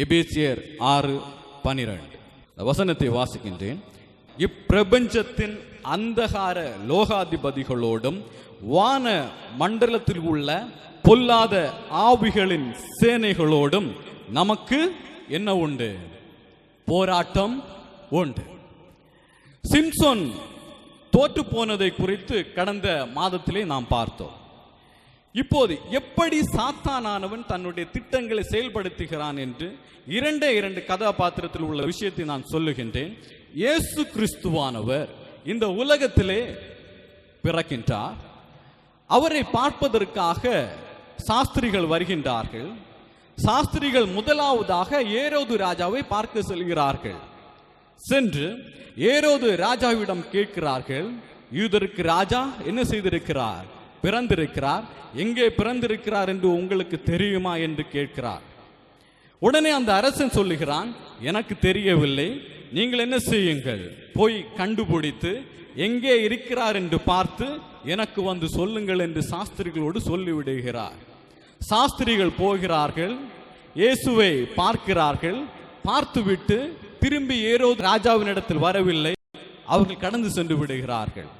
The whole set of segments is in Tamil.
எபேசியர் ஆறு பனிரெண்டு. வசனத்தை வாசிக்கின்றேன். இப்பிரபஞ்சத்தின் அந்தகார லோகாதிபதிகளோடும் வான மண்டலத்தில் உள்ள பொல்லாத ஆவிகளின் சேனைகளோடும் நமக்கு என்ன உண்டு? போராட்டம் உண்டு. சிம்சோன் தோற்று போனதை குறித்து கடந்த மாதத்திலே நாம் பார்த்தோம். இப்போது எப்படி சாத்தானானவன் தன்னுடைய திட்டங்களை செயல்படுத்துகிறான் என்று இரண்டே இரண்டு கதாபாத்திரத்தில் உள்ள விஷயத்தை நான் சொல்லுகின்றேன். இயேசு கிறிஸ்துவானவர் இந்த உலகத்திலே பிறக்கின்றார். அவரை பார்ப்பதற்காக சாஸ்திரிகள் வருகின்றார்கள். சாஸ்திரிகள் முதலாவதாக ஏரோது ராஜாவை பார்க்க செல்கிறார்கள். சென்று ஏரோது ராஜாவிடம் கேட்கிறார்கள் யூதருக்கு ராஜா என்ன செய்திருக்கிறார்? பிறந்திருக்கிறார். எங்கே பிறந்திருக்கிறார் என்று உங்களுக்கு தெரியுமா என்று கேட்கிறார். உடனே அந்த அரசன் சொல்லுகிறான் எனக்கு தெரியவில்லை. நீங்கள் என்ன செய்யுங்கள்? போய் கண்டுபிடித்து எங்கே இருக்கிறார் என்று பார்த்து எனக்கு வந்து சொல்லுங்கள் என்று சாஸ்திரிகளோடு சொல்லிவிடுகிறார். சாஸ்திரிகள் போகிறார்கள் இயேசுவை பார்க்கிறார்கள். பார்த்துவிட்டு திரும்பி ஏரோ ராஜாவினிடத்தில் வரவில்லை. அவர்கள் கடந்து சென்று விடுகிறார்கள்.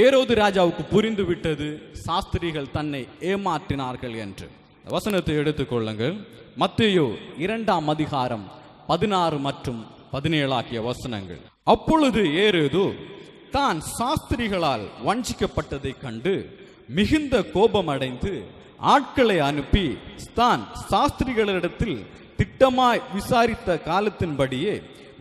ஏரோது ராஜாவுக்கு புரிந்து விட்டது சாஸ்திரிகள் தன்னை ஏமாற்றினார்கள் என்று. வசனத்தை எடுத்துக்கொள்ளுங்கள் மத்தியோ இரண்டாம் அதிகாரம் பதினாறு மற்றும் பதினேழு ஆகிய வசனங்கள். அப்பொழுது ஏரோது தான் சாஸ்திரிகளால் வஞ்சிக்கப்பட்டதைக் கண்டு மிகுந்த கோபமடைந்து ஆட்களை அனுப்பி தான் சாஸ்திரிகளிடத்தில் திட்டமாய் விசாரித்த காலத்தின்படியே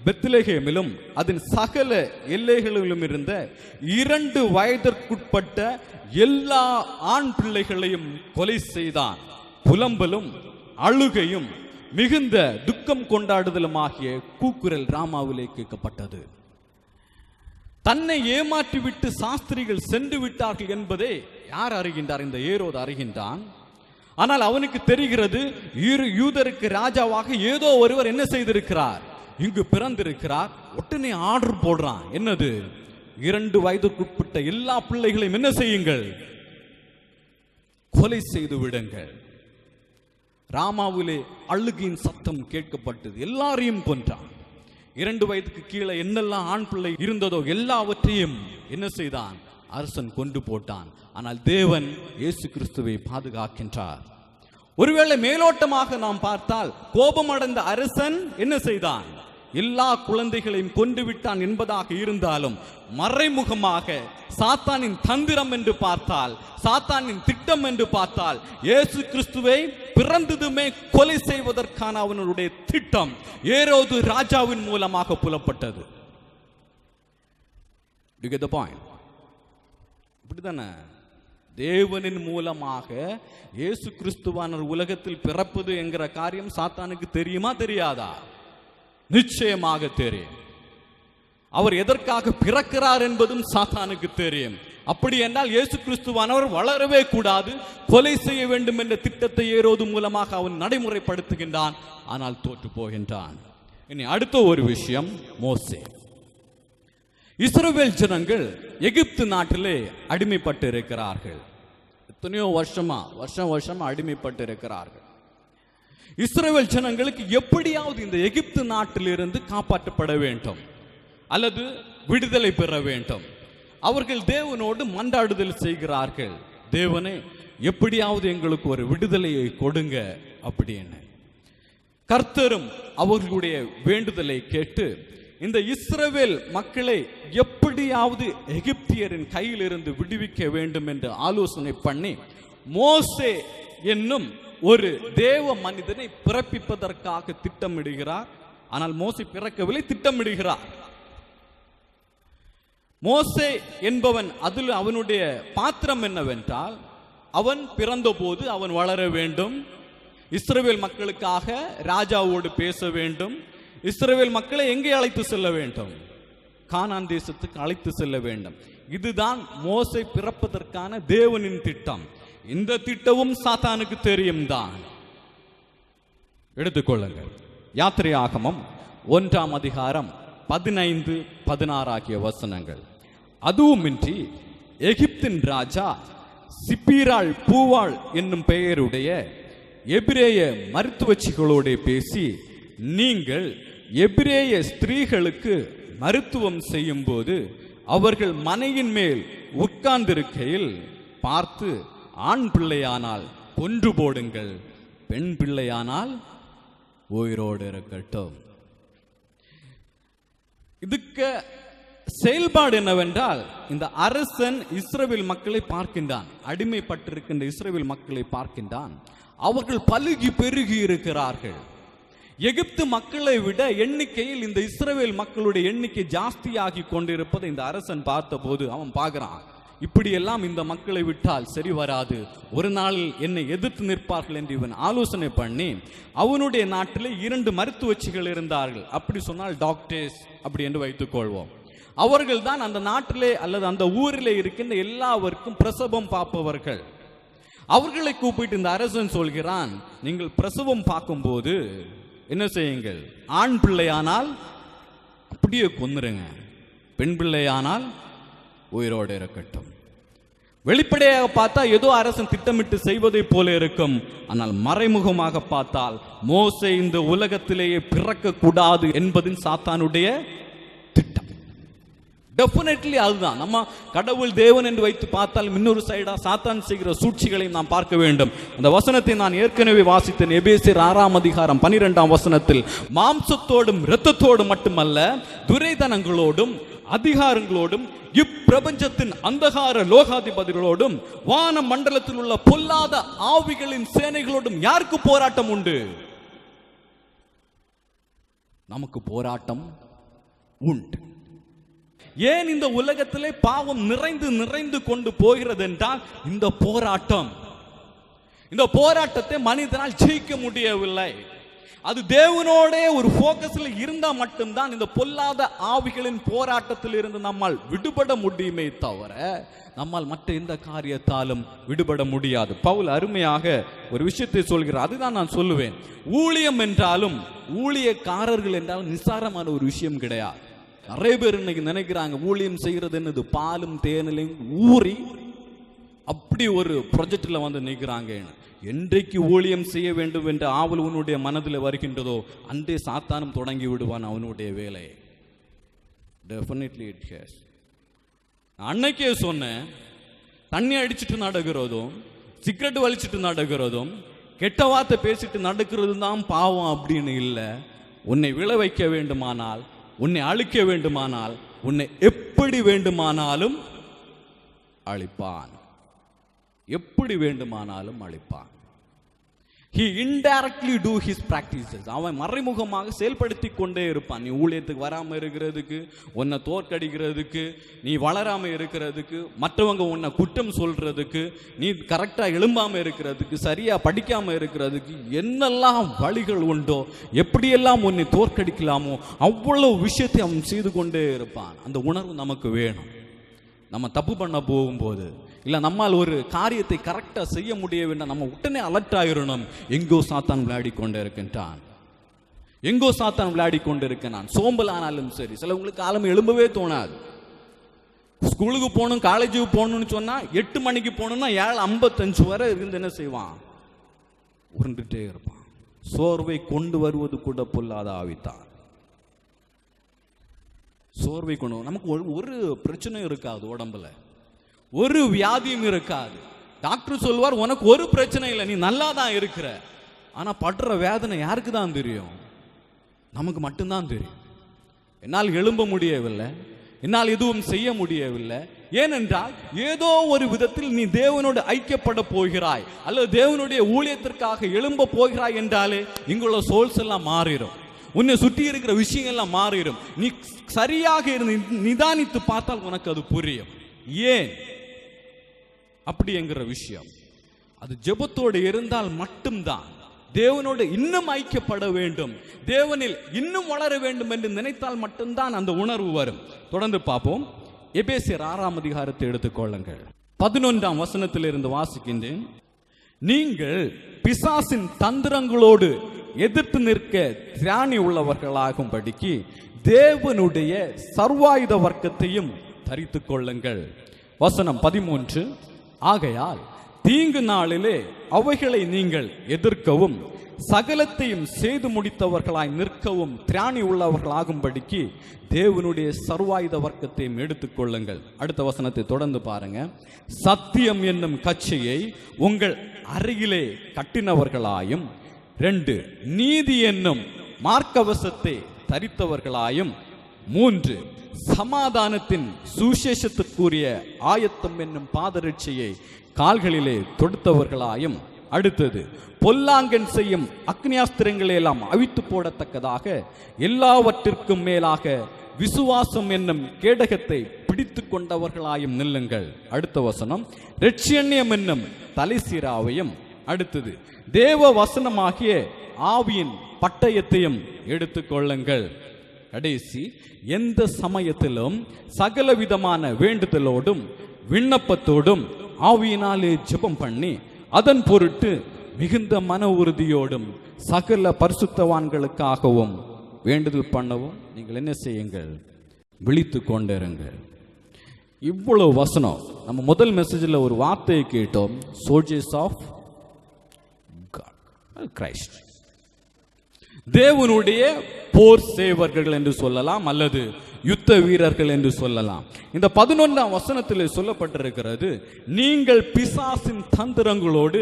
பெத்லேஹேமிலும் அதன் சகல எல்லைகளிலும் இருந்த இரண்டு வயதிற்குட்பட்ட எல்லா ஆண் பிள்ளைகளையும் கொலை செய்தான். புலம்பலும் அழுகையும் மிகுந்த துக்கம் கொண்டாடுதலுமாகிய கூக்குரல் ராமாவிலே கேட்கப்பட்டது. தன்னை ஏமாற்றிவிட்டு சாஸ்திரிகள் சென்று விட்டார்கள் என்பதை யார் அறிகின்றார்? இந்த ஏரோது அறிகின்றான். ஆனால் அவனுக்கு தெரிகிறது இரு யூதருக்கு ராஜாவாக ஏதோ ஒருவர் என்ன செய்திருக்கிறார்? இங்கு பிறந்திருக்கிறார். உடனே ஆர்டர் போடுறான். என்னது? இரண்டு வயதுக்குட்பட்ட எல்லா பிள்ளைகளையும் என்ன செய்யுங்கள்? கொலை செய்து விடுங்கள். ராமாவிலே அழுகையின் சத்தம் கேட்கப்பட்டது. எல்லாரையும் கொன்றான். இரண்டு வயதுக்கு கீழே என்னெல்லாம் ஆண் பிள்ளை இருந்ததோ எல்லாவற்றையும் என்ன செய்தான்? அரசன் கொண்டு போட்டான். ஆனால் தேவன் இயேசு கிறிஸ்துவை பாதுகாக்கின்றார். ஒருவேளை மேலோட்டமாக நாம் பார்த்தால் கோபமடைந்த அரசன் என்ன செய்தான்? எல்லா குழந்தைகளையும் கொண்டு விட்டான் என்பதாக இருந்தாலும் மறைமுகமாக சாத்தானின் தந்திரம் என்று பார்த்தால் சாத்தானின் திட்டம் என்று பார்த்தால் இயேசு கிறிஸ்துவை பிறந்ததுமே கொலை செய்வதற்கான அவனுடைய திட்டம் ஏரோது ராஜாவின் மூலமாக புலப்பட்டது. You இப்படிதானே. தேவனின் மூலமாக இயேசு கிறிஸ்துவானர் உலகத்தில் பிறப்பது என்கிற காரியம் சாத்தானுக்கு தெரியுமா தெரியாதா? நிச்சயமாக தெரியும் அவர் எதற்காக பிறக்கிறார் என்பதும் சாத்தானுக்கு தெரியும் அப்படி என்றால் இயேசு கிறிஸ்துவானவர் வளரவே கூடாது கொலை செய்ய வேண்டும் என்ற திட்டத்தை ஏறுவது மூலமாக அவன் நடைமுறைப்படுத்துகின்றான் ஆனால் தோற்று போகின்றான். இனி அடுத்த ஒரு விஷயம் மோசே. இஸ்ரோவேல் ஜனங்கள் எகிப்து நாட்டிலே அடிமைப்பட்டு இருக்கிறார்கள் எத்தனையோ வருஷமா வருஷம் வருஷமா அடிமைப்பட்டு இருக்கிறார்கள் இஸ்ரேல் ஜனங்களுக்கு எப்படியாவது இந்த எகிப்து நாட்டிலிருந்து காப்பாற்றப்பட வேண்டும். அல்லது விடுதலை பெற வேண்டும். அவர்கள் தேவனோடு மன்றாடுதல் செய்கிறார்கள். தேவனே எப்படியாவது எங்களுக்கு ஒரு விடுதலையை கொடுங்க அப்படின்னு. கர்த்தரும் அவர்களுடைய வேண்டுதலை கேட்டு இந்த இஸ்ரவேல் மக்களை எப்படியாவது எகிப்தியரின் கையிலிருந்து விடுவிக்க வேண்டும் என்று ஆலோசனை பண்ணி மோசே என்னும் ஒரு தேவ மனிதனை பிறப்பிப்பதற்காக திட்டமிடுகிறார். ஆனால் மோசை பிறக்கவில்லை திட்டமிடுகிறார். மோசே என்பவன் அதில் அவனுடைய பாத்திரம் என்னவென்றால் அவன் பிறந்தபோது அவன் வளர வேண்டும். இஸ்ரேல் மக்களுக்காக ராஜாவோடு பேச வேண்டும். இஸ்ரவேல் மக்களை எங்கே அழைத்து செல்ல வேண்டும்? கானான் தேசத்துக்கு அழைத்து செல்ல வேண்டும். இதுதான் மோசை பிறப்பதற்கான தேவனின் திட்டம். இந்த திட்டமும் சாத்தானுக்கு தெரியும் தான் எடுத்துக்கொள்ளுங்கள். யாத்திரை ஆகமம் ஒன்றாம் அதிகாரம் பதினைந்து பதினாறு ஆகிய வசனங்கள். அதுவுமின்றி எகிப்தின் ராஜா சிப்பீராள் பூவாள் என்னும் பெயருடைய எபிரேய மருத்துவச்சிகளோடு பேசி நீங்கள் எபிரேய ஸ்திரீகளுக்கு மருத்துவம் செய்யும்போது அவர்கள் மனையின் மேல் உட்கார்ந்திருக்கையில் பார்த்து ஆண் பிள்ளையானால் கொன்று போடுங்கள் பெண் பிள்ளையானால் உயிரோடு இருக்கட்டும். இதுக்கு செயல்பாடு என்னவென்றால் இந்த அரசன் இஸ்ரேவில் மக்களை பார்க்கின்றான் அடிமைப்பட்டிருக்கின்ற இஸ்ரேவில் மக்களை பார்க்கின்றான். அவர்கள் பழுகி பெருகி இருக்கிறார்கள். எகிப்து மக்களை விட எண்ணிக்கையில் இந்த இஸ்ரவேல் மக்களுடைய எண்ணிக்கை ஜாஸ்தியாகி கொண்டிருப்பதை இந்த அரசன் பார்த்தபோது அவன் பார்க்கிறான். இப்படியெல்லாம் இந்த மக்களை விட்டால் சரி வராது. ஒரு நாள் என்னை எதிர்த்து நிற்பார்கள் என்று இவன் ஆலோசனை பண்ணி அவனுடைய நாட்டில் இரண்டு மருத்துவச்சிகள் இருந்தார்கள். அப்படி சொன்னால் டாக்டர்ஸ் அப்படி என்று வைத்துக் கொள்வோம். அவர்கள் தான் அந்த நாட்டிலே அல்லது அந்த ஊரிலே இருக்கின்ற எல்லாவருக்கும் பிரசவம் பார்ப்பவர்கள். அவர்களை கூப்பிட்டு இந்த அரசன் சொல்கிறான் நீங்கள் பிரசவம் பார்க்கும்போது என்ன செய்யுங்கள்? ஆண் பிள்ளையானால் அப்படியே கொன்னுருங்க பெண் பிள்ளையானால் உயிரோடு இருக்கட்டும். வெளிப்படையாக பார்த்தா ஏதோ அரசன் திட்டமிட்டு செய்வதை போல இருக்கும். ஆனால் மறைமுகமாக பார்த்தால் மோசை இந்த உலகத்திலேயே பிறக்க கூடாது என்பதின் சாத்தானுடைய திட்டம். டெஃபினெட்லி அதுதான். நம்ம கடவுள் தேவன் என்று வைத்து பார்த்தால் இன்னொரு சைடா சாத்தான் செய்கிற சூழ்ச்சிகளையும் நாம் பார்க்க வேண்டும். அந்த வசனத்தை நான் ஏற்கனவே வாசித்தேன். எபேசியர் ஆறாம் அதிகாரம் பனிரெண்டாம் வசனத்தில் மாம்சத்தோடும் இரத்தத்தோடும் மட்டுமல்ல துரைதனங்களோடும் அதிகாரங்களோடும் இப்பிரபஞ்சத்தின் அந்தகார லோகாதிபதிகளோடும் வான மண்டலத்தில் உள்ள பொல்லாத ஆவிகளின் சேனைகளோடும் யாருக்கு போராட்டம் உண்டு? நமக்கு போராட்டம் உண்டு. ஏன் இந்த உலகத்திலே பாவம் நிறைந்து நிறைந்து கொண்டு போகிறது என்றால் இந்த போராட்டம். இந்த போராட்டத்தை மனிதனால் ஜெயிக்க முடியவில்லை. அது தேவனோட ஒரு போக்கஸ்ல இருந்தா மட்டும்தான் இந்த பொல்லாத ஆவிகளின் போராட்டத்தில் இருந்து நம்மால் விடுபட முடியுமே தவிர நம்மால் மற்ற எந்த காரியத்தாலும் விடுபட முடியாது. பவுல் அருமையாக ஒரு விஷயத்தை சொல்கிறார். அதுதான் நான் சொல்லுவேன். ஊழியம் என்றாலும் ஊழியக்காரர்கள் என்றாலும் நிசாரமான ஒரு விஷயம் கிடையாது. நிறைய பேர் இன்னைக்கு நினைக்கிறாங்க ஊழியம் செய்கிறது என்னது பாலும் தேனிலையும் ஊறி அப்படி ஒரு ப்ரொஜெக்டில் வந்து நிற்கிறாங்க என்றைக்கு ஊழியம் செய்ய வேண்டும் என்ற ஆவல் உன்னுடைய மனதில் வருகின்றதோ அன்றே சாத்தானம் தொடங்கி விடுவான் அவனுடைய வேலையை. டெஃபினெட்லி இட் ஹேஸ் அன்னைக்கே சொன்னேன் தண்ணி அடிச்சுட்டு நடக்கிறதும் சிகரெட் வலிச்சுட்டு நடக்கிறதும் கெட்ட வார்த்தை பேசிட்டு நடக்கிறது தான் பாவம் அப்படின்னு இல்லை. உன்னை விழ வைக்க வேண்டுமானால் உன்னை அழிக்க வேண்டுமானால் உன்னை எப்படி வேண்டுமானாலும் அழிப்பான். எப்படி வேண்டுமானாலும் அழைப்பான் he indirectly do his practices அவன் மறைமுகமாக செயல்படுத்தி கொண்டே இருப்பான். நீ ஊழியத்துக்கு வராமல் இருக்கிறதுக்கு உன்னை தோற்கடிக்கிறதுக்கு நீ வளராமல் இருக்கிறதுக்கு மற்றவங்க உன்னை குற்றம் சொல்றதுக்கு நீ கரெக்டாக எழும்பாமல் இருக்கிறதுக்கு சரியாக படிக்காமல் இருக்கிறதுக்கு என்னெல்லாம் வழிகள் உண்டோ எப்படியெல்லாம் உன்னை தோற்கடிக்கலாமோ அவ்வளோ விஷயத்தை அவன் செய்து கொண்டே இருப்பான். அந்த உணர்வு நமக்கு வேணும். நம்ம தப்பு பண்ண போகும்போது இல்லை நம்மால் ஒரு காரியத்தை கரெக்டாக செய்ய முடியவில்லை நம்ம உடனே அலர்ட் ஆகிடணும் எங்கோ சாத்தான் விளையாடி கொண்டு இருக்கின்றான். எங்கோ சாத்தான் விளையாடி கொண்டு இருக்கிறான் சோம்பல் ஆனாலும் சரி சிலவங்களுக்கு காலம் எழும்பவே தோணாது. ஸ்கூலுக்கு போகணும் காலேஜுக்கு போகணும்னு சொன்னால் எட்டு மணிக்கு போகணும்னா ஏழு ஐம்பத்தஞ்சு வரை இருந்து என்ன செய்வான்? உருண்டுட்டே இருப்பான். சோர்வை கொண்டு வருவது கூட பொல்லாத ஆவித்தான். சோர்வை கொண்டு நமக்கு ஒரு பிரச்சனையும் இருக்காது உடம்புல. ஒரு வியாதியும் இருக்காது. டாக்டர் சொல்வார் உனக்கு ஒரு பிரச்சனை இல்லை நீ நல்லா தான் இருக்கிற. ஆனால் படுற வேதனை யாருக்கு தான் தெரியும்? நமக்கு மட்டும்தான் தெரியும். என்னால் எழும்ப முடியவில்லை. என்னால் எதுவும் செய்ய முடியவில்லை. ஏனென்றால் ஏதோ ஒரு விதத்தில் நீ தேவனோடு ஐக்கியப்பட போகிறாய். அல்லது தேவனுடைய ஊழியத்திற்காக எழும்ப போகிறாய் என்றாலே இங்குள்ள சோல்ஸ் எல்லாம் மாறிடும். உன்னை சுற்றி இருக்கிற விஷயங்கள்லாம் மாறிடும். நீ சரியாக இருந்து நிதானித்து பார்த்தால் உனக்கு அது புரியும். ஏன்? அப்படி என்கிற விஷயம். அது ஜெபத்தோடு இருந்தால் மட்டும்தான். தேவனோடு இன்னும் ஐக்கியப்பட வேண்டும். தேவனில் இன்னும் வளர வேண்டும் என்று நினைத்தால் மட்டும்தான் அந்த உணர்வு வரும். தொடர்ந்து பார்ப்போம். எபேசியர் ஆறாம் அதிகாரத்தை எடுத்துக்கொள்ளுங்கள் பதினொன்றாம் வசனத்தில் இருந்து வாசிக்கின்றேன். நீங்கள் பிசாசின் தந்திரங்களோடு எதிர்த்து நிற்க திராணி உள்ளவர்களாகும்படிக்கு தேவனுடைய சர்வாயுத வர்க்கத்தையும் தரித்து கொள்ளுங்கள். வசனம் பதிமூன்று. ஆகையால் தீங்கு நாளிலே அவைகளை நீங்கள் எதிர்க்கவும் சகலத்தையும் செய்து முடித்தவர்களாய் நிற்கவும் திராணி உள்ளவர்களாகும்படிக்கு தேவனுடைய சர்வாயுத வர்க்கத்தையும் எடுத்துக்கொள்ளுங்கள் அடுத்த வசனத்தை தொடர்ந்து பாருங்க. சத்தியம் என்னும் கட்சியை உங்கள் அருகிலே கட்டினவர்களாயும் ரெண்டு நீதி என்னும் மார்க்கவசத்தை தரித்தவர்களாயும் மூன்று சமாதானத்தின் சுசேஷத்துக்குரிய ஆயத்தம் என்னும் பாதரட்சியை கால்களிலே தொடுத்தவர்களாயும் அடுத்தது பொல்லாங்கன் செய்யும் அக்னியாஸ்திரங்களை எல்லாம் அவித்து போடத்தக்கதாக எல்லாவற்றிற்கும் மேலாக விசுவாசம் என்னும் கேடகத்தை பிடித்து கொண்டவர்களாயும் நில்லுங்கள். அடுத்த வசனம் ரெட்சியண்யம் என்னும் தலைசீராவையும் அடுத்தது தேவ வசனமாகிய ஆவியின் பட்டயத்தையும் எடுத்துக்கொள்ளுங்கள் கடைசி எந்த சமயத்திலும் சகல விதமான வேண்டுதலோடும் விண்ணப்பத்தோடும் ஆவியினாலே ஜெபம் பண்ணி அதன் பொருட்டு மிகுந்த மன உறுதியோடும் சகல பரிசுத்தவான்களுக்காகவும் வேண்டுதல் பண்ணவும் நீங்கள் என்ன செய்யுங்கள்? விழித்து கொண்டிருங்கள். இவ்வளவு வசனம். நம்ம முதல் மெசேஜில் ஒரு வார்த்தையை கேட்டோம். சோல்ஜர்ஸ் ஆஃப் கிரைஸ்ட் தேவனுடைய போர் சேவர்கள் என்று சொல்லலாம் அல்லது யுத்த வீரர்கள் என்று சொல்லலாம். இந்த பதினொன்றாம் வசனத்தில் சொல்லப்பட்டிருக்கிறது நீங்கள் பிசாசின் தந்திரங்களோடு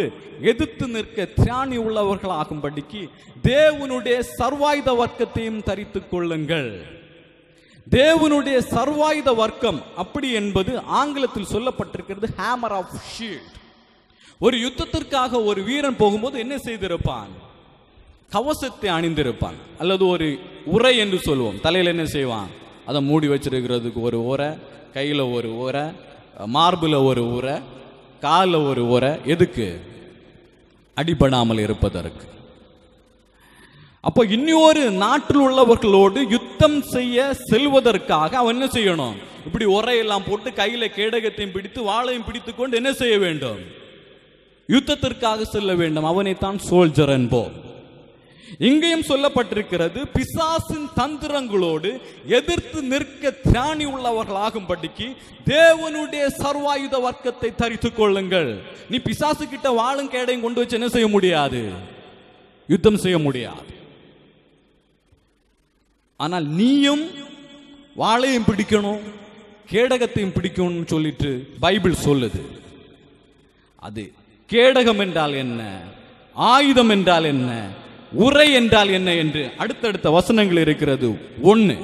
எதிர்த்து நிற்க திராணி உள்ளவர்களாகும்படிக்கு தேவனுடைய சர்வாயுத வர்க்கத்தையும் தரித்துக் கொள்ளுங்கள். தேவனுடைய சர்வாயுத வர்க்கம் அப்படி என்பது ஆங்கிலத்தில் சொல்லப்பட்டிருக்கிறது ஹேமர் ஆஃப் ஷீல்ட் ஒரு யுத்தத்திற்காக ஒரு வீரன் போகும்போது என்ன செய்திருப்பான்? கவசத்தை அணிந்திருப்பான். அல்லது ஒரு உரை என்று சொல்லுவோம் தலையில் என்ன செய்வான்? அதை மூடி வச்சிருக்கிறதுக்கு ஒரு உரை கையில் ஒரு உரை மார்பில் ஒரு உரை காலில் ஒரு உரை எதுக்கு? அடிபடாமல் இருப்பதற்கு. அப்போ இன்னொரு நாட்டில் உள்ளவர்களோடு யுத்தம் செய்ய செல்வதற்காக அவன் என்ன செய்யணும்? இப்படி உரையெல்லாம் போட்டு கையில கேடகத்தையும் பிடித்து வாளையும் பிடித்து கொண்டு என்ன செய்ய வேண்டும்? யுத்தத்திற்காக செல்ல வேண்டும். அவனைத்தான் சோல்ஜர் என்போம். இங்கேயும் சொல்லப்பட்டிருக்கிறது பிசாசின் தந்திரங்களோடு எதிர்த்து நிற்க திராணி உள்ளவர்களாகும்படிக்கு தேவனுடைய சர்வாயுத வர்க்கத்தை தரித்து கொள்ளுங்கள். நீ பிசாசு கிட்ட வாழும் கேடையும் கொண்டு வச்சு என்ன செய்ய முடியாது? யுத்தம் செய்ய முடியாது. ஆனால் நீயும் வாளையும் பிடிக்கணும் கேடகத்தையும் பிடிக்கணும்னு சொல்லிட்டு பைபிள் சொல்லுது. அது கேடகம் என்றால் என்ன? ஆயுதம் என்றால் என்ன? உரை என்றால் என்ன என்று அடுத்தடுத்த வசனங்கள் இருக்கிறது. ஒன்று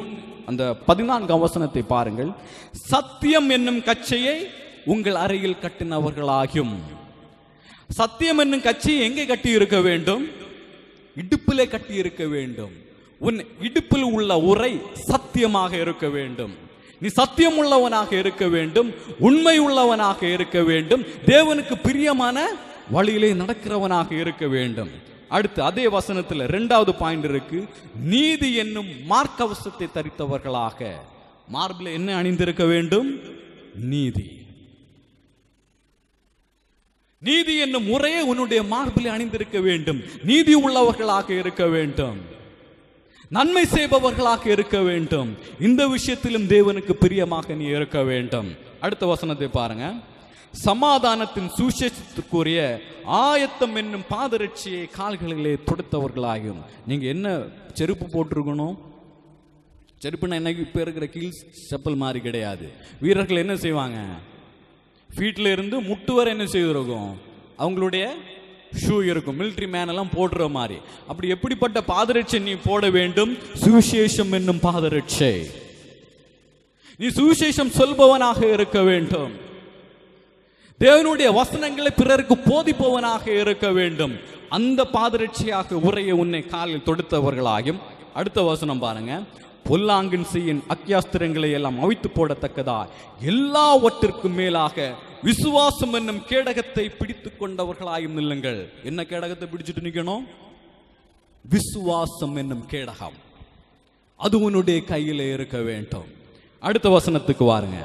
அந்த பதினான்காம் வசனத்தை பாருங்கள். சத்தியம் என்னும் கச்சையை உங்கள் அறையில் கட்டினவர்களாகும் சத்தியம் என்னும் கட்சியை எங்கே கட்டி இருக்க வேண்டும்? இடுப்பிலே கட்டி இருக்க வேண்டும். உன் இடுப்பில் உள்ள உரை சத்தியமாக இருக்க வேண்டும். நீ சத்தியம் உள்ளவனாக இருக்க வேண்டும். உண்மை உள்ளவனாக இருக்க வேண்டும். தேவனுக்கு பிரியமான வழியிலே நடக்கிறவனாக இருக்க வேண்டும். அடுத்து அதே வசனத்தில் ரெண்டாவது பாயிண்ட் இருக்கு. நீதி என்னும் மார்க்கவசத்தை தரித்தவர்களாக. மார்பில் என்ன அணிந்திருக்க வேண்டும்? நீதி. நீதி என்னும் முறையே உன்னுடைய மார்பில் அணிந்திருக்க வேண்டும். நீதி உள்ளவர்களாக இருக்க வேண்டும். நன்மை செய்பவர்களாக இருக்க வேண்டும். இந்த விஷயத்திலும் தேவனுக்கு பிரியமாக நீ இருக்க வேண்டும். அடுத்த வசனத்தை பாருங்க. சமாதானத்தின் சுசேஷத்துக்குரிய ஆயத்தம் என்னும் பாதரட்சியை கால்களிலே தொடுத்தவர்களாகும் நீங்க என்ன செருப்பு போட்டிருக்கணும்? செருப்புனா என்ன? இப்போ இருக்கிற கீழ் செப்பல் மாதிரி கிடையாது. வீரர்கள் என்ன செய்வாங்க? ஃபீட்டில் இருந்து முட்டு வரை என்ன செய்திருக்கும்? அவங்களுடைய ஷூ இருக்கும். மிலிட்ரி மேன் எல்லாம் போடுற மாதிரி. அப்படி எப்படிப்பட்ட பாதரட்சை நீ போட வேண்டும்? சுவிசேஷம் என்னும் பாதரட்சை நீ சுவிசேஷம் சொல்பவனாக இருக்க வேண்டும். தேவனுடைய வசனங்களை பிறருக்கு போதிப்பவனாக இருக்க வேண்டும். அந்த பாதரட்சியாக உரைய உன்னை காலில் தொடுத்தவர்களாகும் அடுத்த வசனம் பாருங்க. பொல்லாங்கின் செய்யின் அக்கியாஸ்திரங்களை எல்லாம் அவித்து போடத்தக்கதா? எல்லாவற்றிற்கும் மேலாக விசுவாசம் என்னும் கேடகத்தை பிடித்து கொண்டவர்களாயும் நில்லுங்கள். என்ன கேடகத்தை பிடிச்சிட்டு நிக்கணும்? விசுவாசம் என்னும் கேடகம். அது உன்னுடைய கையில இருக்க வேண்டும். அடுத்த வசனத்துக்கு வாருங்க.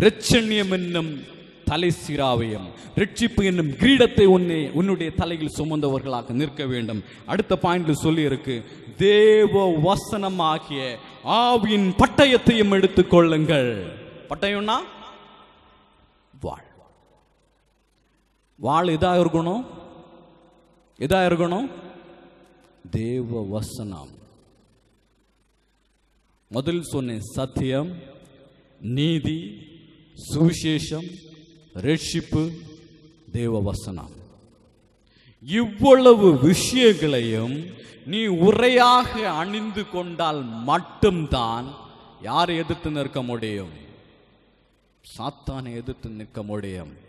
ரச்சன்யம் என்னும் தலை சிராவையும் ரட்சிப்பு என்னும் கிரீடத்தை உன்னை உன்னுடைய தலையில் சுமந்தவர்களாக நிற்க வேண்டும். அடுத்த பாயிண்ட்ல சொல்லி இருக்கு தேவ வசனமாகிய ஆவியின் பட்டயத்தையும் எடுத்துக் கொள்ளுங்கள். பட்டயம்னா வாழ் வாழ் இதாக இருக்கணும்? இதாக இருக்கணும்? தேவ வசனம். முதல் சொன்னேன் சத்தியம் நீதி சுவிசேஷம் ரட்சிப்பு தேவ வசனம் இவ்வளவு விஷயங்களையும் நீ உரையாக அணிந்து கொண்டால் மட்டும்தான் யார் எதிர்த்து நிற்க முடியும்? சாத்தானை எதிர்த்து நிற்க முடியும்.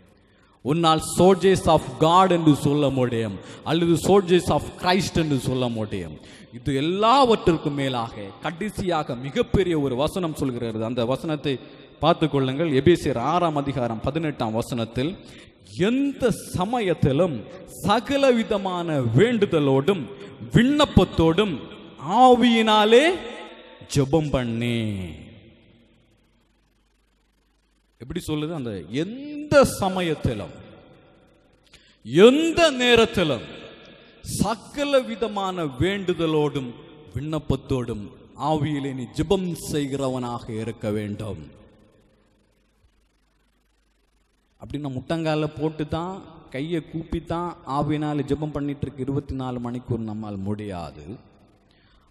உன்னால் சோல்ஜர்ஸ் ஆஃப் காட் என்று சொல்ல முடியும். அல்லது சோல்ஜர்ஸ் ஆஃப் கிரைஸ்ட் என்று சொல்ல முடியும். இது எல்லாவற்றிற்கும் மேலாக கடைசியாக மிகப்பெரிய ஒரு வசனம் சொல்கிறது. அந்த வசனத்தை பார்த்து கொள்ளுங்கள் எபிசியர் ஆறாம் அதிகாரம் பதினெட்டாம் வசனத்தில் எந்த சமயத்திலும் சகல விதமான வேண்டுதலோடும் விண்ணப்பத்தோடும் ஆவியினாலே ஜெபம் பண்ணி எப்படி சொல்லுது? அந்த எந்த சமயத்திலும் எந்த நேரத்திலும் சகல விதமான வேண்டுதலோடும் விண்ணப்பத்தோடும் ஆவியிலே நீ ஜெபம் செய்கிறவனாக இருக்க வேண்டும். அப்படின்னு முட்டங்கால போட்டு தான் கையை கூப்பி தான் ஆவியினால் ஜெபம் பண்ணிட்டு இருபத்தி நாலு மணிக்கூர் நம்மால் முடியாது.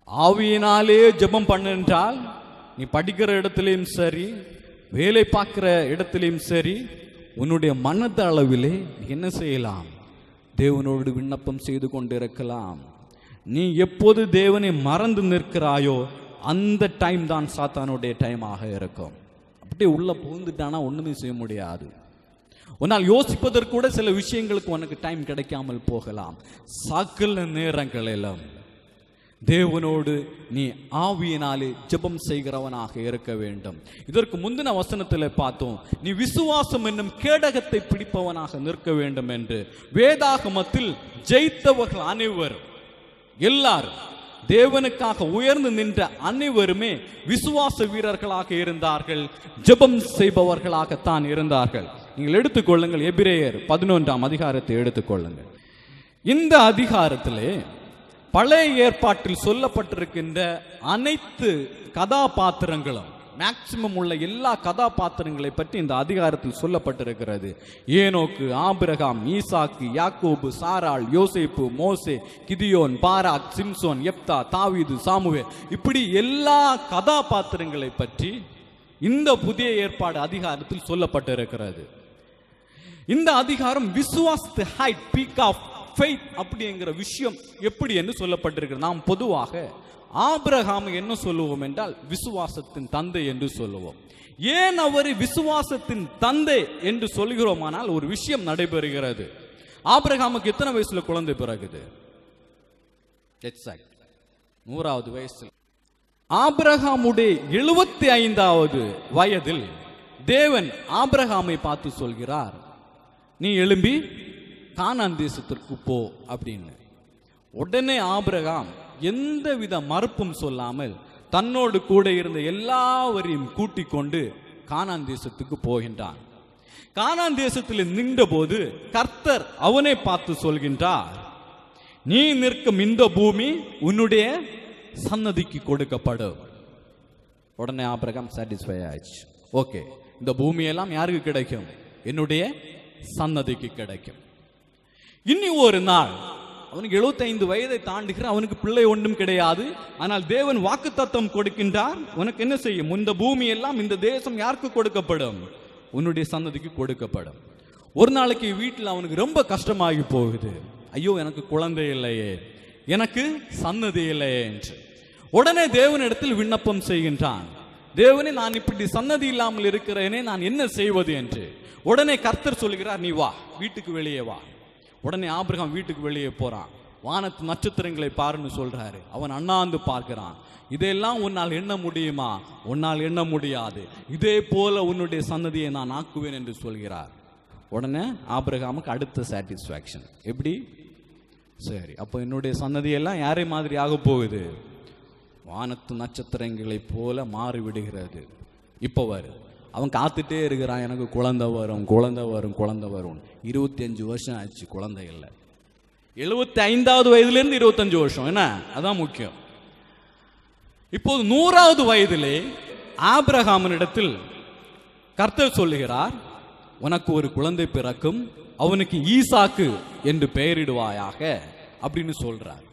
ஆவியினாலே ஜெபம் பண்ணுன்றால் நீ படிக்கிற இடத்துலையும் சரி வேலை பார்க்குற இடத்துலையும் சரி உன்னுடைய மனத அளவிலே என்ன செய்யலாம்? தேவனோடு விண்ணப்பம் செய்து கொண்டிருக்கலாம். நீ எப்போது தேவனை மறந்து நிற்கிறாயோ அந்த டைம் தான் சாத்தானுடைய டைமாக இருக்கும். அப்படியே உள்ள புகுந்துட்டானா ஒன்றுமே செய்ய முடியாது. உன்னால் யோசிப்பதற்கு கூட சில விஷயங்களுக்கு உனக்கு டைம் கிடைக்காமல் போகலாம். சகல நேரங்களிலும் தேவனோடு நீ ஆவியினாலே ஜெபம் செய்கிறவனாக இருக்க வேண்டும். இதற்கு முந்தின வசனத்தில் பார்த்தோம் நீ விசுவாசம் என்னும் கேடகத்தை பிடிப்பவனாக நிற்க வேண்டும் என்று வேதாகமத்தில் ஜெயித்தவர்கள் அனைவரும் எல்லாரும் தேவனுக்காக உயர்ந்து நின்ற அனைவருமே விசுவாச வீரர்களாக இருந்தார்கள் ஜெபம் செய்பவர்களாகத்தான் இருந்தார்கள். நீங்கள் எடுத்துக்கொள்ளுங்கள். எபிரேயர் பதினொன்றாம் அதிகாரத்தை எடுத்துக்கொள்ளுங்கள். இந்த அதிகாரத்திலே பழைய ஏற்பாட்டில் சொல்லப்பட்டிருக்கின்ற அனைத்து கதாபாத்திரங்களும் மேக்சிமம் உள்ள எல்லா கதாபாத்திரங்களை பற்றி இந்த அதிகாரத்தில் சொல்லப்பட்டிருக்கிறது. ஏனோக்கு ஆபிரகாம் ஈசாக்கு யாக்கோபு சாராள் யோசேப்பு மோசே கிதியோன் பாராக் சிம்சோன் எப்தா தாவீது சாமுவே இப்படி எல்லா கதாபாத்திரங்களை பற்றி இந்த புதிய ஏற்பாடு அதிகாரத்தில் சொல்லப்பட்டிருக்கிறது. இந்த அதிகாரம் விசுவாசத்து ஹைட் பீக் ஆஃப் ஃபெய்த் அப்படிங்கிற விஷயம் எப்படி என்று சொல்லப்பட்டிருக்கிறது. நாம் பொதுவாக ஆபிரகாம் என்ன சொல்லுவோம் என்றால் விசுவாசத்தின் தந்தை என்று சொல்லுவோம். ஏன் அவரை விசுவாசத்தின் தந்தை என்று சொல்கிறோமானால் ஒரு விஷயம் நடைபெறுகிறது. ஆபிரகாமுக்கு எத்தனை வயசுல குழந்தை பிறகுது? எக்ஸாக்ட் நூறாவது வயசுல. ஆபிரகாமுடைய எழுபத்தி ஐந்தாவது வயதில் தேவன் ஆபிரகாமை பார்த்து சொல்கிறார். நீ எழும்பி கானான் தேசத்திற்கு போ அப்படின்னு. உடனே ஆபிரகாம் எந்தவித மறுப்பும் சொல்லாமல் தன்னோடு கூட இருந்த எல்லாவரையும் கூட்டிக் கொண்டு கானான் தேசத்துக்கு போகின்றான். கானான் தேசத்தில் நின்றபோது கர்த்தர் அவனை பார்த்து சொல்கின்றார் நீ நிற்கும் இந்த பூமி உன்னுடைய சன்னதிக்கு கொடுக்கப்படும். உடனே ஆபிரகாம் சாட்டிஸ்ஃபை ஆயிடுச்சு. ஓகே இந்த பூமியெல்லாம் யாருக்கு கிடைக்கும்? என்னுடைய சன்னதிக்கு கிடைக்கும். இனி ஒரு நாள் அவனுக்கு 75 வயதை தாண்டுகிற அவனுக்கு பிள்ளை ஒன்றும் கிடையாது. ஆனால் தேவன் வாக்குத்தத்தம் கொடுக்கின்றார். உனக்கு என்ன செய்யும்? இந்த பூமி எல்லாம் இந்த தேசம் யாருக்கு கொடுக்கப்படும்? உன்னுடைய சன்னதிக்கு கொடுக்கப்படும். ஒரு நாளைக்கு வீட்டில் அவனுக்கு ரொம்ப கஷ்டமாகி போகுது. ஐயோ எனக்கு குழந்தை இல்லையே. எனக்கு சன்னதி இல்லையே என்று. உடனே தேவனிடத்தில் விண்ணப்பம் செய்கின்றான். தேவனே நான் இப்படி சன்னதி இல்லாமல் இருக்கிறேனே நான் என்ன செய்வது என்று. உடனே கர்த்தர் சொல்கிறார் நீ வா வீட்டுக்கு வெளியே வா. உடனே ஆபிரகாம் வீட்டுக்கு வெளியே போறான். வானத்து நட்சத்திரங்களை பாருன்னு சொல்றாரு. அவன் அண்ணாந்து பார்க்கிறான். இதெல்லாம் உன்னால் எண்ண முடியுமா? உன்னால் எண்ண முடியாது. இதே போல உன்னுடைய சன்னதியை நான் ஆக்குவேன் என்று சொல்கிறார். உடனே ஆபிரகாமுக்கு அடுத்த சாட்டிஸ்ஃபேக்ஷன் எப்படி? சரி அப்போ என்னுடைய சன்னதியெல்லாம் யாரை மாதிரி ஆக போகுது? வானத்து நட்சத்திரங்களைப் போல மாறிவிடுகிறது. இப்போ வரு. அவன் காத்துட்டே இருக்கிறான் எனக்கு குழந்தை வரும் குழந்தை வரும் குழந்தை வரும். இருபத்தி அஞ்சு வருஷம் ஆச்சு குழந்தை இல்லை. எழுபத்தி ஐந்தாவது வயதுலேருந்து இருபத்தஞ்சு வருஷம் என்ன? அதான் முக்கியம். இப்போது நூறாவது வயதிலே ஆபிரகாமனிடத்தில் கர்த்தர் சொல்லுகிறார் உனக்கு ஒரு குழந்தை பிறக்கும் அவனுக்கு ஈசாக்கு என்று பெயரிடுவாயாக அப்படின்னு சொல்றார்.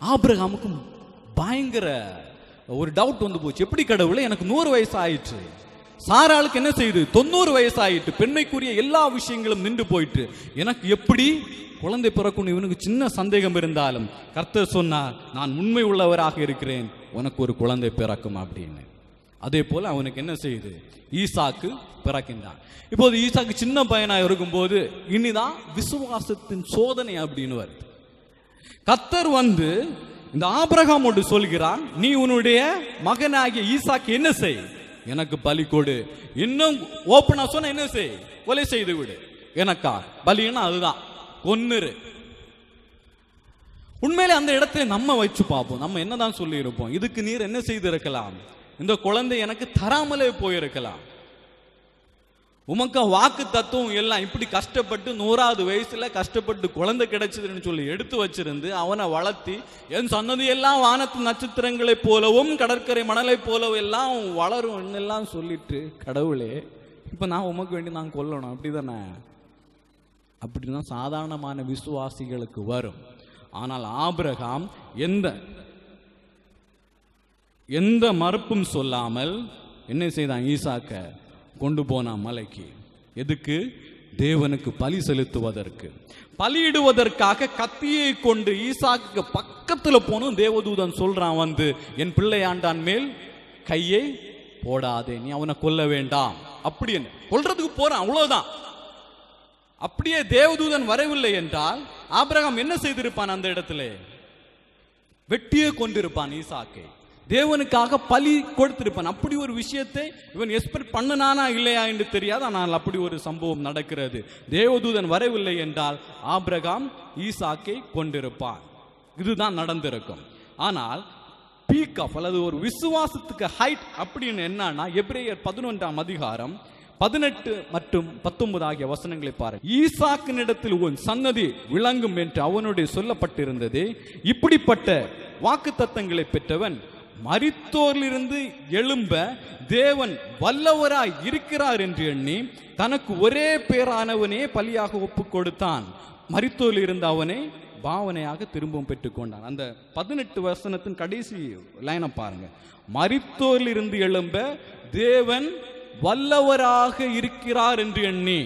ஆபிரகாமுக்கும் பயங்கர ஒரு டவுட் வந்து போச்சு. எப்படி கடவுளே எனக்கு நூறு வயசு ஆயிடுச்சு சாராளுக்கு என்ன செய்யுது? தொண்ணூறு வயசாயிட்டு பெண்மைக்குரிய எல்லா விஷயங்களும் நின்று போயிட்டு எனக்கு எப்படி குழந்தை பிறக்கும் இவனுக்கு சின்ன சந்தேகம் இருந்தாலும் கர்த்தர் சொன்னார் நான் உண்மை உள்ளவராக இருக்கிறேன் உனக்கு ஒரு குழந்தை பிறக்கும் அப்படின்னு. அதே போல அவனுக்கு என்ன செய்யுது? ஈசாக்கு பிறக்கின்றான். இப்போது ஈசாக்கு சின்ன பையனா இருக்கும்போது இனிதான் விசுவாசத்தின் சோதனை அப்படின்னு வருது. கத்தர் வந்து இந்த ஆபிரகாமோடு சொல்கிறான் நீ உன்னுடைய மகனாகிய ஈசாக்கு என்ன செய்? எனக்கு பலி கொடு. இன்னும் ஓப்பனா சொன்ன என்ன செய்? கொலை செய்து விடு. எனக்கா பலின்னா அதுதான். கொன்னுரு. உண்மையிலே அந்த இடத்துல நம்ம வச்சு பார்ப்போம். நம்ம என்னதான் சொல்லி இருப்போம் இதுக்கு நீர் என்ன செய்திருக்கலாம்? இந்த குழந்தை எனக்கு தராமலே போயிருக்கலாம். உமக்கு வாக்கு தத்துவம் எல்லாம் இப்படி கஷ்டப்பட்டு நூறாவது வயசுல கஷ்டப்பட்டு குழந்தை கிடைச்சதுன்னு சொல்லி எடுத்து வச்சிருந்து அவனை வளர்த்தி என் சொன்னது எல்லாம் வானத்து நட்சத்திரங்களைப் போலவும் கடற்கரை மணலைப் போலவும் எல்லாம் வளரும் எல்லாம் சொல்லிட்டு கடவுளே இப்ப நான் உமக்கு வேண்டி நான் கொல்லணும் அப்படிதானே? அப்படின்னா சாதாரணமான விசுவாசிகளுக்கு வரும். ஆனால் ஆபிரகாம் எந்த எந்த மறுப்பும் சொல்லாமல் என்ன செய்தான் ஈசாக்க கொண்டு போனான் மலைக்கு. எதுக்கு? தேவனுக்கு பலி செலுத்துவதற்கு. பலியிடுவதற்காக கத்தியை கொண்டு ஈசாக்கு பக்கத்துல போனும். தேவதூதன் சொல்றான் வந்து என் பிள்ளையாண்டான் மேல் கையை போடாதே நீ அவனை கொல்ல வேண்டாம். அப்படி கொல்றதுக்கு போறான் அவ்வளவுதான். அப்படியே தேவதூதன் வரவில்லை என்றால் ஆபிரகாம் என்ன செய்திருப்பான் அந்த இடத்துல? வெட்டியே கொண்டிருப்பான் ஈசாக்கை. தேவனுக்காக பலி கொடுத்திருப்பான். அப்படி ஒரு விஷயத்தை இவன் எக்ஸ்பெக்ட் பண்ணனானா இல்லையா என்று தெரியாது. ஆனால் அப்படி ஒரு சம்பவம் நடக்கிறது. தேவதூதன் வரவில்லை என்றால் ஆபிரகாம் ஈசாக்கை கொண்டிருப்பான் இதுதான் நடந்திருக்கும். ஆனால் பீக் ஆஃப் அல்லது ஒரு விசுவாசத்துக்கு ஹைட் அப்படின்னு என்னன்னா எப்ரேயர் பதினொன்றாம் அதிகாரம் பதினெட்டு மற்றும் பத்தொன்பது ஆகிய வசனங்களை பாரு ஈசாக்கினிடத்தில் உன் சன்னதி விளங்கும் என்று அவனுடைய சொல்லப்பட்டிருந்தது. இப்படிப்பட்ட வாக்கு தத்தங்களை பெற்றவன் மரித்தோரிலிருந்து எழும்ப தேவன் வல்லவராய் இருக்கிறார் என்று எண்ணி தனக்கு ஒரே பேரானவனே பலியாக ஒப்பு கொடுத்தான் மரித்தோரில் இருந்த அவனை பாவனையாக திரும்பவும் பெற்றுக்கொண்டான். அந்த பதினெட்டு வசனத்தின் கடைசி லைனை பாருங்க. மரித்தோரில் இருந்து எழும்ப தேவன் வல்லவராக இருக்கிறார் என்று எண்ணி.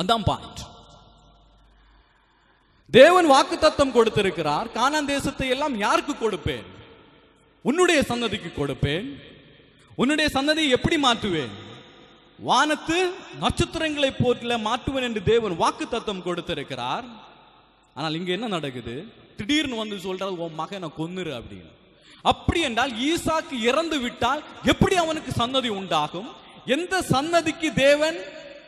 அதான் பாயிண்ட் தேவன் வாக்கு தத்தம் கொடுத்திருக்கிறார். காணான் தேசத்தை எல்லாம் யாருக்கு கொடுப்பேன்? உன்னுடைய சந்ததிக்கு கொடுப்பேன். உன்னுடைய சந்ததியை எப்படி மாற்றுவேன்? வானத்து நட்சத்திரங்களை போல மாற்றுவேன் என்று தேவன் வாக்கு தத்துவம் கொடுத்திருக்கிறார். ஆனால் இங்க என்ன நடக்குது? திடீர்னு வந்து சொல்றாரு உன் மகனை கொன்னுரு அப்படின்னு. அப்படி என்றால் ஈசாக்கு இறந்து விட்டால் எப்படி அவனுக்கு சந்ததி உண்டாகும்? எந்த சந்ததிக்கு தேவன்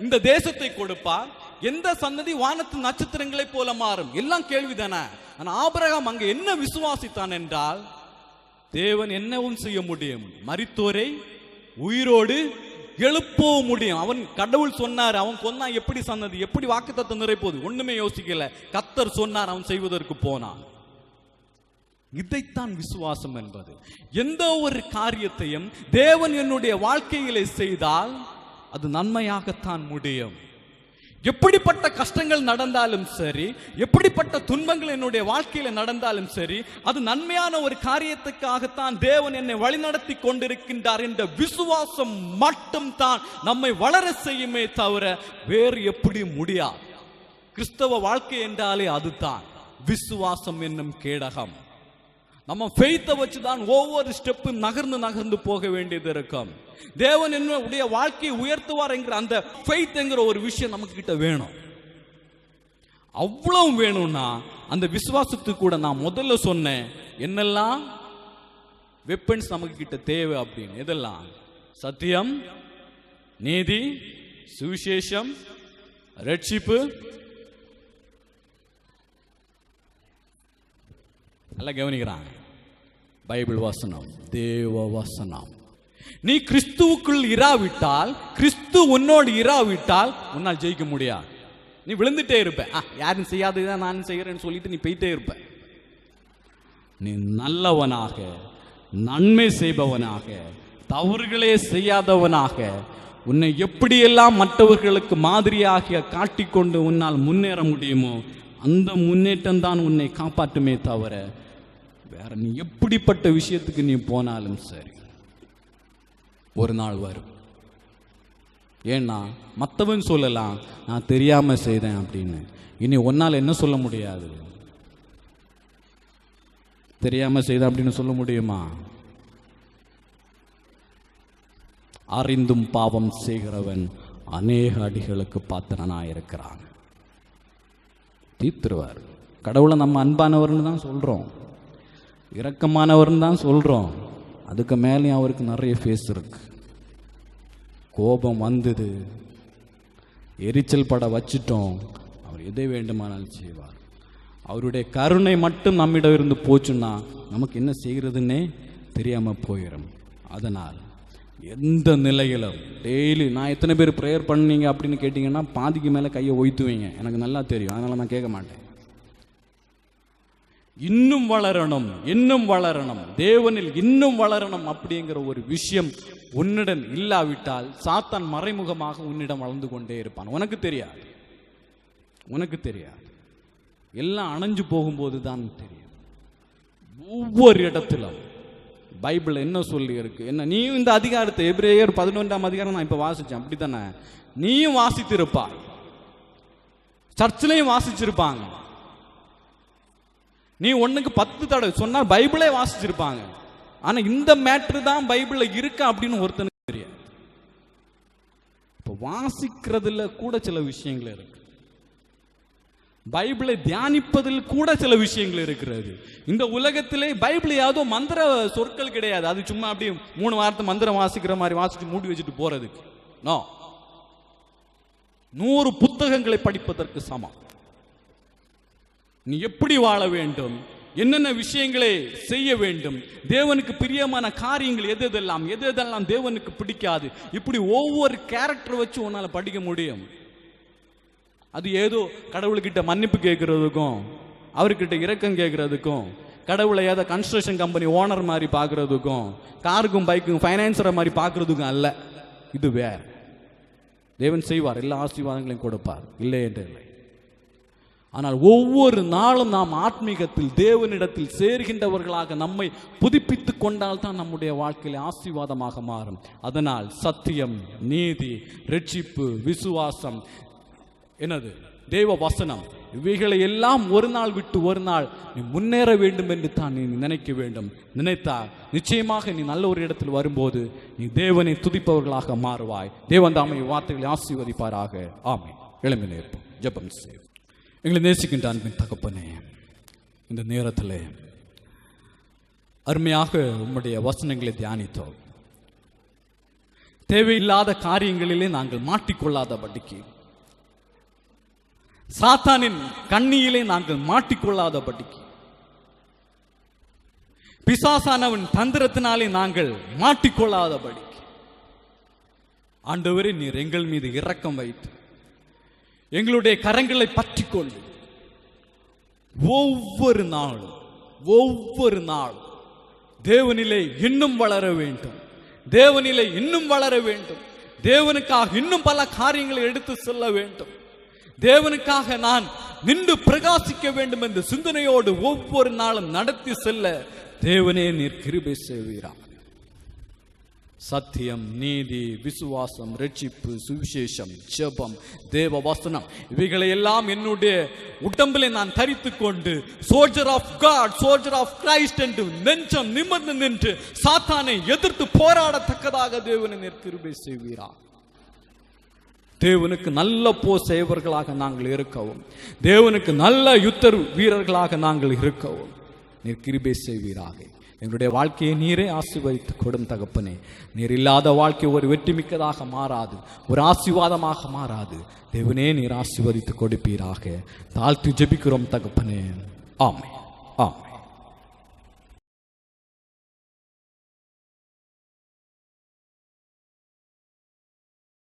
இந்த தேசத்தை கொடுப்பார்? எந்த சந்ததி வானத்து நட்சத்திரங்களை போல மாறும்? எல்லாம் கேள்விதானே. ஆனா ஆபிரகாம் அங்க என்ன விசுவாசித்தான் என்றால் தேவன் என்னவும் செய்ய முடியும். மரித்தோரை உயிரோடு எழுப்பவும் முடியும். அவன் கடவுள் சொன்னார் அவன் கொன்னா எப்படி சொன்னது எப்படி வாக்குத்தத்தம் நிறைப்போது? ஒண்ணுமே யோசிக்கல. கத்தர் சொன்னார் அவன் செய்வதற்கு போனான். இதைத்தான் விசுவாசம் என்பது. எந்த ஒரு காரியத்தையும் தேவன் என்னுடைய வாழ்க்கையிலே செய்தால் அது நன்மையாகத்தான் முடியும். எப்படிப்பட்ட கஷ்டங்கள் நடந்தாலும் சரி எப்படிப்பட்ட துன்பங்கள் என்னுடைய வாழ்க்கையில நடந்தாலும் சரி அது நன்மையான ஒரு காரியத்துக்காகத்தான் தேவன் என்னை வழிநடத்தி கொண்டிருக்கின்றார் என்ற விசுவாசம் மட்டும்தான் நம்மை வளர செய்யுமே தவிர வேறு எப்படி முடியாது. கிறிஸ்தவ வாழ்க்கை என்றாலே அதுதான். விசுவாசம் என்னும் கேடகம். நம்ம ஃபெய்த்தை வச்சு தான் ஒவ்வொரு ஸ்டெப்பும் நகர்ந்து நகர்ந்து போக வேண்டியது இருக்கும். தேவன் என்னுடைய வாழ்க்கையை உயர்த்துவார் என்கிற அந்த ஃபெய்த்துங்கிற ஒரு விஷயம் நமக்கு கிட்ட வேணும். அவ்வளவு வேணும்னா அந்த விசுவாசத்துக்கு கூட நான் முதல்ல சொன்னேன் என்னெல்லாம்? வெப்பன்ஸ் நமக்கு கிட்ட தேவை அப்படின்னு. இதெல்லாம் சத்தியம் நீதி சுவிசேஷம் ரட்சிப்பு நல்லா கவனிக்கிறாங்க. பைபிள் வசனம் தேவ வசனம். நீ கிறிஸ்துவுக்குள் இராவிட்டால் கிறிஸ்து உன்னோடு இராவிட்டால் உன்னால் ஜெயிக்க முடியாது. நீ விழுந்துட்டே இருப்ப. யாரும் செய்யாததான் நானும் செய்கிறேன்னு சொல்லிட்டு நீ போயிட்டே இருப்ப. நீ நல்லவனாக நன்மை செய்பவனாக தவறுகளே செய்யாதவனாக உன்னை எப்படியெல்லாம் மற்றவர்களுக்கு மாதிரியாக காட்டிக்கொண்டு உன்னால் முன்னேற முடியுமோ அந்த முன்னேற்றம் தான் உன்னை காப்பாற்றுமே தவிர வேற நீ எப்படிப்பட்ட விஷயத்துக்கு நீ போனாலும் சரி ஒரு நாள் வரும். ஏன்னா மற்றவன் சொல்லலாம் நான் தெரியாம செய்தேன் அப்படின்னு. இனி ஒன்னால் என்ன சொல்ல முடியாது? தெரியாம செய்தேன் அப்படின்னு சொல்ல முடியுமா? அறிந்தும் பாவம் செய்கிறவன் அநேக அடிகளுக்கு பாத்திரனாக இருக்கிறான் தீர்த்துருவார். கடவுளை நம்ம அன்பானவர்னு தான் சொல்கிறோம் இரக்கமானவர்னு தான் சொல்கிறோம் அதுக்கு மேலேயும் அவருக்கு நிறைய ஃபேஸ் இருக்கு. கோபம் வந்தது. எரிச்சல் பட வச்சிட்டோம். அவர் எதை வேண்டுமானாலும் செய்வார். அவருடைய கருணை மட்டும் நம்மிடம் இருந்து போச்சுன்னா நமக்கு என்ன செய்கிறதுன்னே தெரியாமல் போயிடும் அதனால் எந்த நிலையிலும் டெய்லி நான் எத்தனை பேர் ப்ரேயர் பண்ணீங்க அப்படின்னு கேட்டிங்கன்னா பாதிக்கு மேலே கையை ஒய்த்துவீங்க. எனக்கு நல்லா தெரியும். அதனால் நான் கேட்க மாட்டேன். இன்னும் வளரணும் இன்னும் வளரணும். தேவனில் இன்னும் வளரணும் அப்படிங்கிற ஒரு விஷயம் உன்னிடம் இல்லாவிட்டால் சாத்தான் மறைமுகமாக உன்னிடம் வளர்ந்து கொண்டே இருப்பான். உனக்கு தெரியாது. உனக்கு தெரியாது. எல்லாம் அணைஞ்சு போகும்போது தான் தெரியும். ஒவ்வொரு இடத்திலும் பைபிள் என்ன சொல்லி இருக்கு? என்ன நீயும் இந்த அதிகாரத்தை எப்ரேயர் பதினொன்றாம் அதிகாரம் நான் இப்போ வாசிச்சேன். அப்படித்தானே? நீயும் வாசித்திருப்பாய். சர்ச்சிலையும் வாசிச்சிருப்பாங்க. நீ ஒன்றுக்கு பத்து தடவை சொன்னால் பைபிளே வாசிச்சிருப்பாங்க. ஆனால் இந்த மேட்ரு தான் பைபிளில் இருக்கா அப்படின்னு ஒருத்தனுக்கு தெரியாது. இப்போ வாசிக்கிறதுல கூட சில விஷயங்கள் இருக்கு. பைபிளை தியானிப்பதில் கூட சில விஷயங்கள் இருக்கிறது. இந்த உலகத்திலே பைபிள் யாதோ மந்திர சொற்கள் கிடையாது. அது சும்மா அப்படியே மூணு வாரத்தை மந்திரம் வாசிக்கிற மாதிரி வாசிச்சு மூடி வச்சுட்டு போறதுக்கு. நோ நூறு புத்தகங்களை படிப்பதற்கு சமம். நீ எப்படி வாழ வேண்டும்? என்னென்ன விஷயங்களை செய்ய வேண்டும்? தேவனுக்கு பிரியமான காரியங்கள் எது எதெல்லாம்? எது எதெல்லாம் தேவனுக்கு பிடிக்காது? இப்படி ஒவ்வொரு கேரக்டர் வச்சு உன்னால படிக்க முடியும். அது ஏதோ கடவுள்கிட்ட மன்னிப்பு கேட்கறதுக்கும் அவர்கிட்ட இரக்கம் கேட்கறதுக்கும் கடவுளை ஏதோ கன்ஸ்ட்ரக்ஷன் கம்பெனி ஓனர் மாதிரி பார்க்கறதுக்கும் காருக்கும் பைக்கும் ஃபைனான்சரை மாதிரி பார்க்கறதுக்கும் அல்ல. இது வேற. தேவன் செய்வார். எல்லா ஆசீர்வாதங்களையும் கொடுப்பார். இல்லை என்று இல்லை ஆனால் ஒவ்வொரு நாளும் நாம் ஆத்மீகத்தில் தேவனிடத்தில் சேர்கின்றவர்களாக நம்மை புதுப்பித்து கொண்டால் தான் நம்முடைய வாழ்க்கையில் ஆசீர்வாதமாக மாறும். அதனால் சத்தியம் நீதி ரட்சிப்பு விசுவாசம் என்னது? தேவ வசனம் இவைகளை எல்லாம் ஒரு நாள் விட்டு ஒரு நாள் நீ முன்னேற வேண்டும் என்று தான் நீ நினைக்க வேண்டும். நினைத்தால் நிச்சயமாக நீ நல்ல ஒரு இடத்தில் வரும்போது நீ தேவனை துதிப்பவர்களாக மாறுவாய். தேவன் தாமை வார்த்தைகளை ஆசீர்வதிப்பாராக. ஆமை எழும்பி நிற்போம் ஜெபம் செய் எங்களை நேசிக்கின்ற அன்பின் தகப்பனே இந்த நேரத்தில் அருமையாக உம்முடைய வசனங்களை தியானித்தோம். தேவையில்லாத காரியங்களிலே நாங்கள் மாட்டிக்கொள்ளாதபடிக்கு சாத்தானின் கண்ணியிலே நாங்கள் மாட்டிக்கொள்ளாதபடிக்கு பிசாசானவன் தந்திரத்தினாலே நாங்கள் மாட்டிக்கொள்ளாதபடிக்கு ஆண்டவரே நீர் எங்கள் மீது இரக்கம் வைத்து எங்களுடைய கரங்களை பற்றி கொண்டு ஒவ்வொரு நாளும் ஒவ்வொரு நாளும் தேவநிலை இன்னும் வளர வேண்டும். தேவநிலை இன்னும் வளர வேண்டும். தேவனுக்காக இன்னும் பல காரியங்களை எடுத்து செல்ல வேண்டும். தேவனுக்காக நான் நின்று பிரகாசிக்க வேண்டும் என்ற சிந்தனையோடு ஒவ்வொரு நாளும் நடத்தி செல்ல தேவனே நீர் கிருபை செய்வீரான் சத்தியம் நீதி விசுவாசம் ரட்சிப்பு சுவிசேஷம் ஜெபம் தேவ வசனம். இவைகளை எல்லாம் என்னுடைய உடம்பிலே நான் தரித்து கொண்டு soldier of God soldier of Christ என்று நெஞ்சம் நிமிர்ந்து நின்று சாத்தானை எதிர்த்து போராடத்தக்கதாக தேவனை நீர் கிருபை செய்வீரா. தேவனுக்கு நல்ல போ செய்வர்களாக நாங்கள் இருக்கவும். தேவனுக்கு நல்ல யுத்தர் வீரர்களாக நாங்கள் இருக்கவும். நீர் கிருபை செய்வீராக. எங்களுடைய வாழ்க்கையை நீரே ஆசீர்வதித்து கொடும் தகப்பனே. நீர் இல்லாத வாழ்க்கை ஒரு வெற்றிமிக்கதாக மாறாது ஒரு ஆசீர்வாதமாக மாறாது. தேவனே நீர் ஆசீர்வதித்து கொடுப்பீராக. தாழ்த்து ஜெபிக்கிறோம் தகப்பனே. ஆமை ஆமை